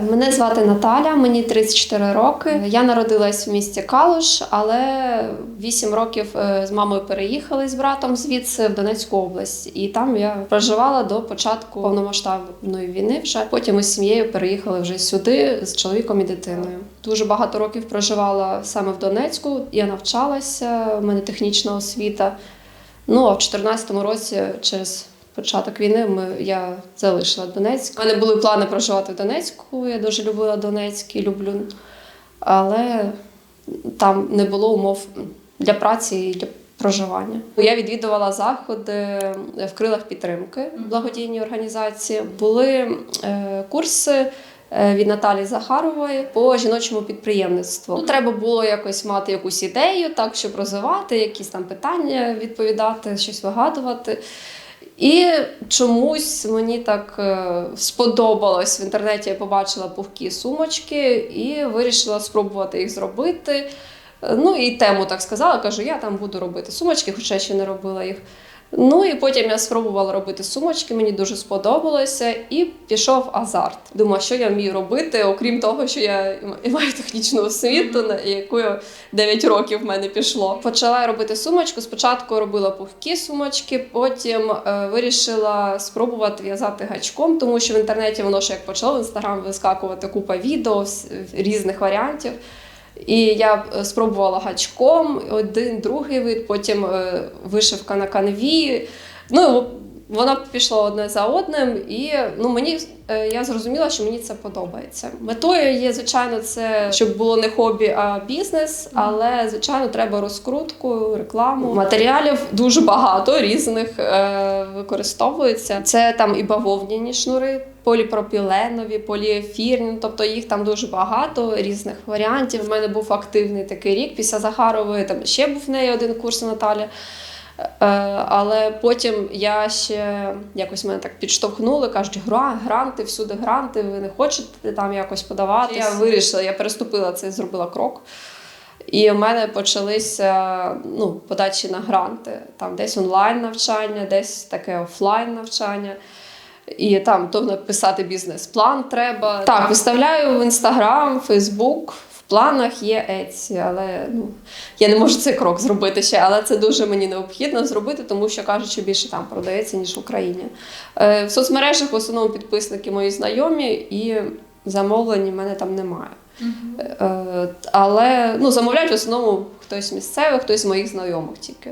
Мене звати Наталя, мені 34 роки. Я народилась в місті Калуш, але 8 років е, з мамою переїхали з братом звідси в Донецьку область. І там я проживала до початку повномасштабної війни. Вже потім із сім'єю переїхали вже сюди з чоловіком і дитиною. Дуже багато років проживала саме в Донецьку. Я навчалася, в мене технічна освіта. Ну а в 2014 році через початок війни ми, я залишила Донецьк. У мене були плани проживати в Донецьку. Я дуже любила Донецьк і люблю. Але там не було умов для праці і для проживання. Я відвідувала заходи в крилах підтримки благодійні організації. Були е, курси. е, Від Наталі Захарової по жіночому підприємництву. Ну, треба було якось мати якусь ідею, так щоб розвивати, якісь там питання відповідати, щось вигадувати. І чомусь мені так е, сподобалось в інтернеті. Я побачила пухкі сумочки і вирішила спробувати їх зробити. Е, Ну і тему так сказала, кажу, я там буду робити сумочки, хоча ще не робила їх. Ну і потім я спробувала робити сумочки, мені дуже сподобалося, і пішов азарт. Думаю, що я вмію робити, окрім того, що я маю технічну освіту, на яку я 9 років в мене пішло. Почала робити сумочку. Спочатку робила пухкі сумочки, потім е, вирішила спробувати в'язати гачком, тому що в інтернеті воно ще як почало в інстаграм вискакувати купа відео різних варіантів. І я е, спробувала гачком, один, другий вид, потім е, вишивка на канві. Ну, вона пішла одне за одним, і ну, мені е, я зрозуміла, що мені це подобається. Метою є, звичайно, це щоб було не хобі, а бізнес, але звичайно треба розкрутку, рекламу. Матеріалів дуже багато різних е, використовується. Це там і бавовняні шнури, поліпропіленові, поліефірні, тобто їх там дуже багато різних варіантів. У мене був активний такий рік після Захарової. Там ще був в неї один курс Наталі. Е, Але потім я ще якось мене так підштовхнули, кажуть, «Гра- гранти, всюди гранти, ви не хочете там якось подаватися. Я вирішила, я переступила це, зробила крок. І в мене почалися ну, подачі на гранти. Там десь онлайн навчання, десь таке офлайн навчання. І там то написати бізнес-план треба. Так, виставляю в інстаграм, Фейсбук. В планах є Еці, але ну, я не можу цей крок зробити ще, але це дуже мені необхідно зробити, тому що кажуть, що більше там продається, ніж в Україні. Е, в соцмережах в основному підписники мої знайомі, і замовлень в мене там немає. Е, але ну, замовляють в основному хтось місцевий, хтось з моїх знайомих тільки.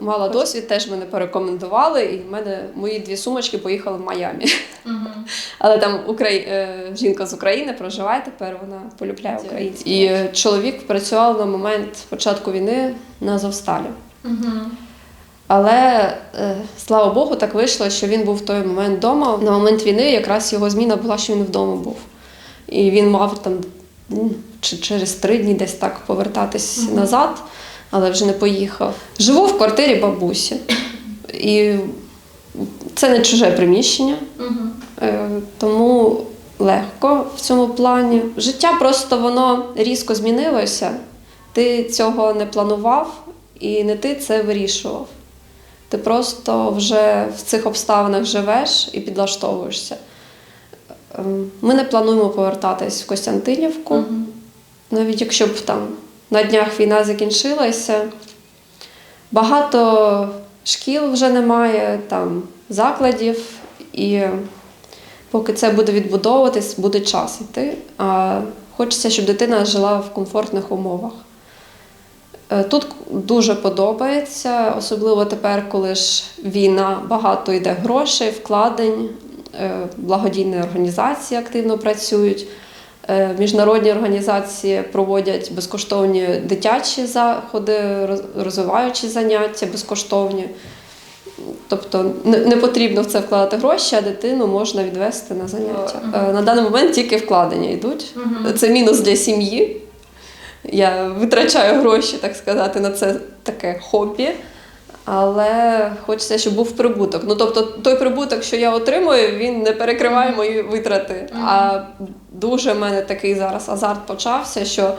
Мала досвід, теж мене порекомендували, і в мене мої дві сумочки поїхали в Майамі. Але там Украї... е, жінка з України проживає тепер, вона полюбляє українську. І е, чоловік працював на момент початку війни на Азовсталі. Але е, слава Богу, так вийшло, що він був в той момент вдома. На момент війни якраз його зміна була, що він вдома був. І він мав там ну, чи через три дні десь так повертатись назад, але вже не поїхав. Живу в квартирі бабусі. І це не чуже приміщення, е, тому легко в цьому плані. Життя просто воно різко змінилося. Ти цього не планував і не ти це вирішував. Ти просто вже в цих обставинах живеш і підлаштовуєшся. Ем, Ми не плануємо повертатись в Костянтинівку, навіть якщо б там на днях війна закінчилася. Багато шкіл вже немає, там закладів, і поки це буде відбудовуватись, буде час йти. А хочеться, щоб дитина жила в комфортних умовах. Е, Тут дуже подобається, особливо тепер, коли ж війна, багато йде грошей, вкладень, е, благодійні організації активно працюють. Е, Міжнародні організації проводять безкоштовні дитячі заходи, роз- розвиваючі заняття безкоштовні. Тобто не, потрібно в це вкладати гроші, а дитину можна відвести на заняття. Е, На даний момент тільки вкладення йдуть. Це мінус для сім'ї. Я витрачаю гроші, так сказати, на це таке хобі. Але хочеться, щоб був прибуток. Ну тобто, той прибуток, що я отримую, він не перекриває мої витрати. А дуже в мене такий зараз азарт почався, що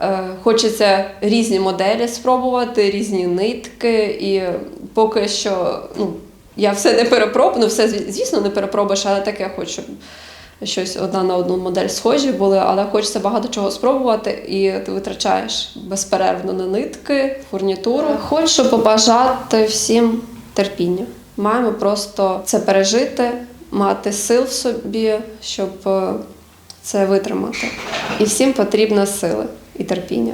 е, хочеться різні моделі спробувати, різні нитки. І поки що ну, я все не перепробую, ну все звісно не перепробуєш, але таке хочу щось одна на одну модель схожі були, але хочеться багато чого спробувати, і ти витрачаєш безперервно на нитки, фурнітуру. Хочу побажати всім терпіння. Маємо просто це пережити, мати сил в собі, щоб е, це витримати. І всім потрібна сили і терпіння.